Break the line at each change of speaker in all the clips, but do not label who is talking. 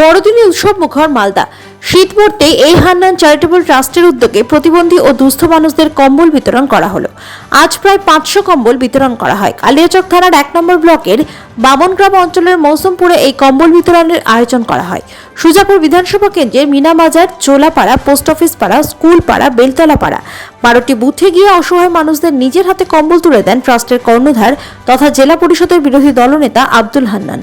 বড়দিনে উৎসব মুখর মালদা। শীত পড়তে এই হান্নান চ্যারিটেবল ট্রাস্টের উদ্যোগে প্রতিবন্ধী ও দুস্থ মানুষদের কম্বল বিতরণ করা হলো। আজ প্রায় পাঁচশো কম্বল বিতরণ করা হয়। কালিয়াচক থানার এক নম্বর ব্লকের বামনগ্রাম অঞ্চলের মৌসুমপুরে এই কম্বল বিতরণের আয়োজন করা হয়। সুজাপুর বিধানসভা কেন্দ্রের Minabazar, Cholapara, post office Para school Para Beltala Para. বারোটি বুথে গিয়ে অসহায় মানুষদের নিজের হাতে কম্বল তুলে দেন ট্রাস্টের কর্ণধার তথা জেলা পরিষদের বিরোধী দলনেতা আব্দুল হান্নান।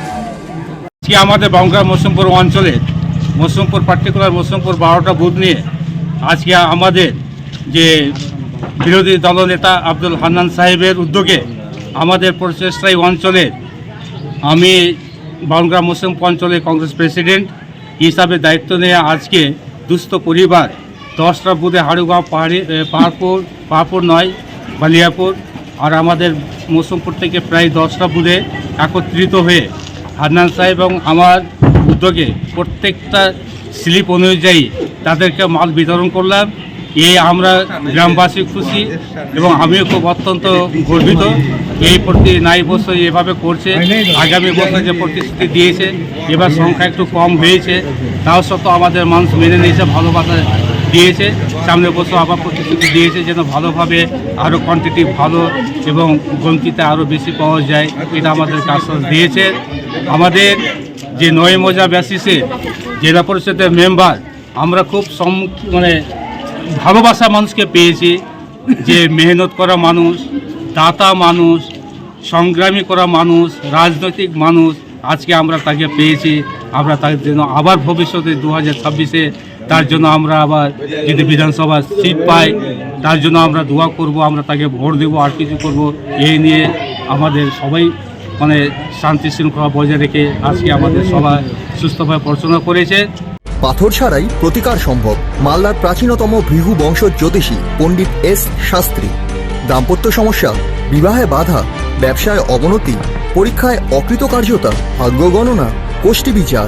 আজকে আমাদের বাংলা মৌসুমপুর অঞ্চলে, মৌসুমপুর পার্টিকুলার মৌসুমপুর বারোটা বুথ নিয়ে আজকে আমাদের যে বিরোধী দলনেতা আব্দুল হান্নান সাহেবের উদ্যোগে আমাদের প্রচেষ্টায় অঞ্চলে আমি বাংলা মৌসুমপুর অঞ্চলে কংগ্রেস প্রেসিডেন্ট হিসাবে দায়িত্ব নিয়ে আজকে দুস্থ পরিবার দশটা বুধে হাড়ুগাঁও, পাহাড়ি পাহাড়পুর পাহাড়পুর নয়, বালিয়াপুর আর আমাদের মৌসুমপুর থেকে প্রায় দশটা বুধে একত্রিত হয়ে হান্নান সাহেব এবং আমার উদ্যোগে প্রত্যেকটা স্লিপ অনুযায়ী তাদেরকে মাল বিতরণ করলাম। এই আমরা গ্রামবাসী খুশি এবং আমিও খুব অত্যন্ত গর্বিত। এই প্রতি নাই বছর এভাবে করছে। আগামী বছর যে প্রতিশ্রুতি দিয়েছে, এবার সংখ্যা একটু কম হয়েছে। তাও সত্ত্বেও আমাদের মানুষ মেনে নিয়েছে ভালোবাসা দিয়েছে। সামনে বছর আবার প্রতিশ্রুতি দিয়েছে যেন ভালোভাবে আরও কোয়ান্টিটি ভালো এবং গন্তিতে আরও বেশি পাওয়া যায়, এটা আমাদেরকে আশ্বাস দিয়েছে। আমাদের যে নয় মজা ব্যাসিসে জেলা পরিষদের মেম্বার আমরা খুব সম মানে ভালোবাসা মানুষকে পেয়েছি, যে মেহনত করা মানুষ, দাতা মানুষ, সংগ্রামী করা মানুষ, রাজনৈতিক মানুষ, আজকে আমরা তাকে পেয়েছি। আমরা তার জন্য আবার ভবিষ্যতে দু হাজার ছাব্বিশে তার জন্য আমরা আবার যদি বিধানসভা সিট পাই, তার জন্য আমরা দোয়া করব, আমরা তাকে ভোট দেবো, আর কিছু করব। এই নিয়ে আমাদের সবাই মানে শান্তি শৃঙ্খলা বজায় রেখে আজকে আমাদের সবাই সুস্থভাবে পড়াশোনা করেছে।
পাথর ছাড়াই প্রতিকার সম্ভব। মালদার প্রাচীনতম ভৃহু বংশ জ্যোতিষী পণ্ডিত এস শাস্ত্রী। দাম্পত্য সমস্যা, বিবাহে বাধা, ব্যবসায় অবনতি, পরীক্ষায় অকৃতকার্যতা, ভাগ্য গণনা গোষ্ঠী বিচার।